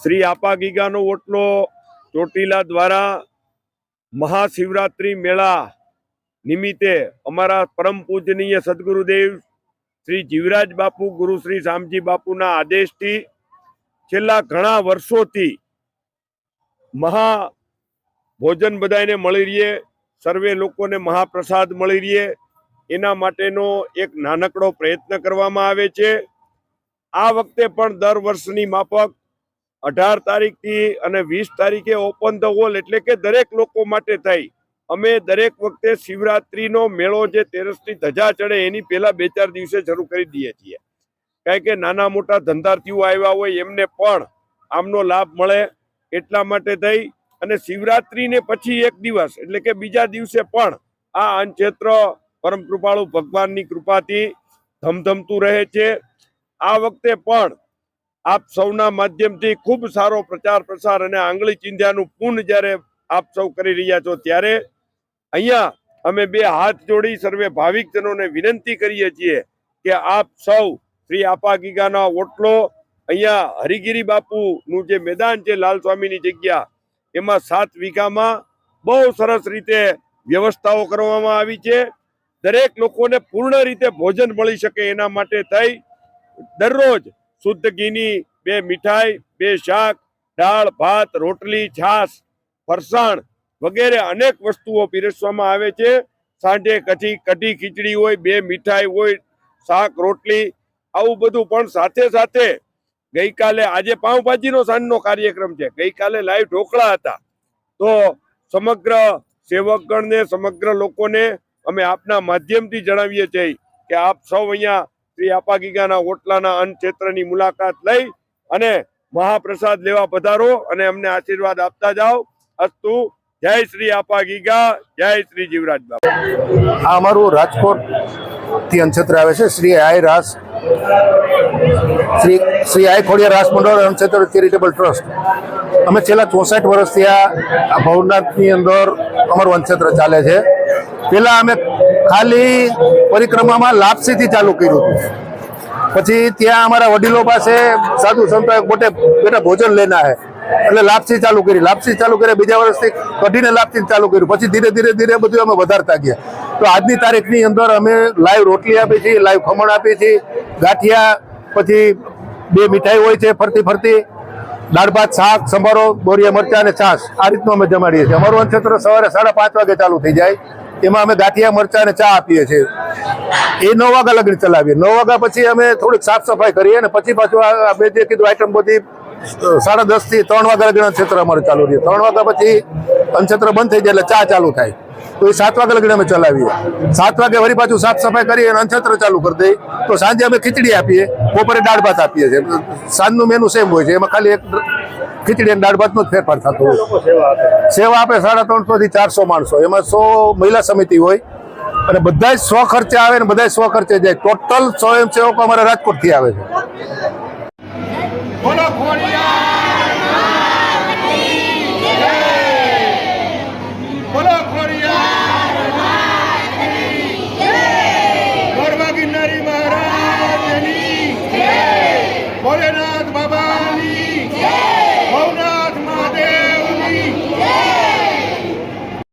શ્રી આપા ગીગાનો ઓટલો ચોટીલા દ્વારા મહાશિવરાત્રિ મેળા નિમિત્તે અમારા પરમ પૂજનીય સદગુરુદેવ શ્રી જીવરાજ બાપુ, ગુરુ શ્રી શામજી બાપુના આદેશથી છેલ્લા ઘણા વર્ષોથી મહા ભોજન બધાને મળી રહે સર્વે લોકોને મહાપ્રસાદ મળી રહીએ. એના માટેનો એક નાનકડો પ્રયત્ન કરવામાં આવે છે. આ વખતે પણ દર વર્ષની માફક અઢાર તારીખથી અને વીસ તારીખે ઓપન ધ હોલ એટલે કે દરેક લોકો માટે થઈ. અમે દરેક વખતે શિવરાત્રીનો મેળો જે તેરસની ધજા ચડે એની પહેલા બે ચાર દિવસે શરૂ કરી દઈએ છીએ. કારણ કે નાના મોટા ધંધાર્થીઓ આવ્યા હોય એમને પણ આમનો લાભ મળે એટલા માટે થઈ. અને શિવરાત્રિને પછી એક દિવસ એટલે કે બીજા દિવસે પણ આ અન્નક્ષેત્ર પરમ કૃપાળુ ભગવાનની કૃપાથી ધમધમતું રહે છે. આ વખતે પણ આપ સૌના માધ્યમથી ખૂબ સારો પ્રચાર પ્રસાર અને આંગળી ચિંધ્યાનું પૂર્ણ જ્યારે આપ સૌ કરી રહ્યા છો ત્યારે અહીંયા અમે બે હાથ જોડી સર્વે ભાવિકજનોને વિનંતી કરીએ છીએ કે આપ સૌ શ્રી આપા ગીગાના ઓટલો અહીંયા હરિગીરી બાપુનું જે મેદાન છે લાલ સ્વામીની જગ્યા, એમાં સાત વીઘામાં બહુ સરસ રીતે વ્યવસ્થાઓ કરવામાં આવી છે. દરેક લોકોને પૂર્ણ રીતે ભોજન મળી શકે એના માટે થઈ. દરરોજ શુદ્ધ ઘીની બે મીઠાઈ, બે શાક, દાળ, ભાત, રોટલી, છાશ, ફરસાણ વગેરે અનેક વસ્તુઓ પીરસવામાં આવે છે. સાંજે કઠી, કઢી ખીચડી હોય, બે મીઠાઈ હોય, શાક, રોટલી, આવું બધું પણ સાથે સાથે ગઈકાલે આજે પાઉંભાજીનો સાંજનો કાર્યક્રમ છે. ગઈકાલે લાઈવ ઢોકળા હતા. તો સમગ્ર સેવકગણને, સમગ્ર લોકોને અમે આપના માધ્યમથી જણાવીએ છીએ કે આપ સૌ અહીંયા શ્રી આપા ગીગાના ઓટલાના અન્ન ક્ષેત્રની મુલાકાત લઈ અને મહાપ્રસાદ લેવા પધારો અને અમને આશીર્વાદ આપતા જાઓ. અસ્તુ, જય શ્રી આપા ગીગા જય શ્રી જીવરાજ બાપા. આ અમારું રાજકોટથી અનક્ષેત્ર આવે છે. શ્રી આય રાસ, શ્રી શ્રી આઈ ખોડિયા રાસ મંડળ અનક્ષેત્ર ચેરિટેબલ ટ્રસ્ટ. અમે છેલ્લા ચોસઠ વર્ષથી આ ભવનાથની અંદર અમારું અનક્ષેત્ર ચાલે છે. પહેલાં અમે ખાલી પરિક્રમામાં લાપસીથી ચાલુ કર્યું હતું. પછી ત્યાં અમારા વડીલો પાસે સાધુ સંતો મોટે બેટા ભોજન લેના હે એટલે લાપસી ચાલુ કરી. લાપસી ચાલુ કરી બીજા વર્ષથી કઢીને લાપસી ચાલુ કર્યું. પછી ધીરે ધીરે ધીરે બધું અમે વધારતા ગયા. તો આજની તારીખની અંદર અમે લાઈવ રોટલી આપી છીએ, લાઈવ ખમણ આપીએ છીએ, ગાંઠિયા, પછી બે મીઠાઈ હોય છે ફરતી ફરતી, દાળ ભાત, શાક, સંભારો બોરિયા મરચા અને છાશ. આ રીતનું અમે જમાડીએ છીએ. અમારું અનક્ષેત્ર સવારે સાડા પાંચ વાગે ચાલુ થઈ જાય. એમાં અમે ગાંઠિયા, મરચા અને ચા આપીએ છીએ. એ નવ વાગ્યા લગી ચલાવીએ. નવ વાગ્યા પછી અમે થોડીક સાફ સફાઈ કરીએ અને પછી પાછું આ જે કીધું આઈટમ બધી સાડા દસથી ત્રણ વાગ્યા લગી ક્ષેત્ર અમારે ચાલુ રહે. ત્રણ વાગ્યા પછી અનક્ષેત્ર બંધ થઈ જાય એટલે ચા ચાલુ થાય. તો એ સાત વાગ્યા લગી અમે ચલાવીએ. સાત વાગે વળી પાછું સાફ સફાઈ કરીએ અને અનક્ષેત્ર ચાલુ કરી દઈએ. તો સાંજે અમે ખીચડી આપીએ. બપોરે દાળ ભાત આપીએ છીએ. સાંજનું મેનુ સેમ હોય છે. એમાં ખાલી એક ખીચડી અને દાળ ભાતનો જ ફેરફાર થતો હોય સેવા આપે સાડા ત્રણસો થી ચારસો માણસો. એમાં સો મહિલા સમિતિ હોય અને બધા જ સ્વ ખર્ચે આવે ને બધા સ્વ ખર્ચે જાય. ટોટલ સ્વયંસેવકો અમારા રાજકોટથી આવે છે.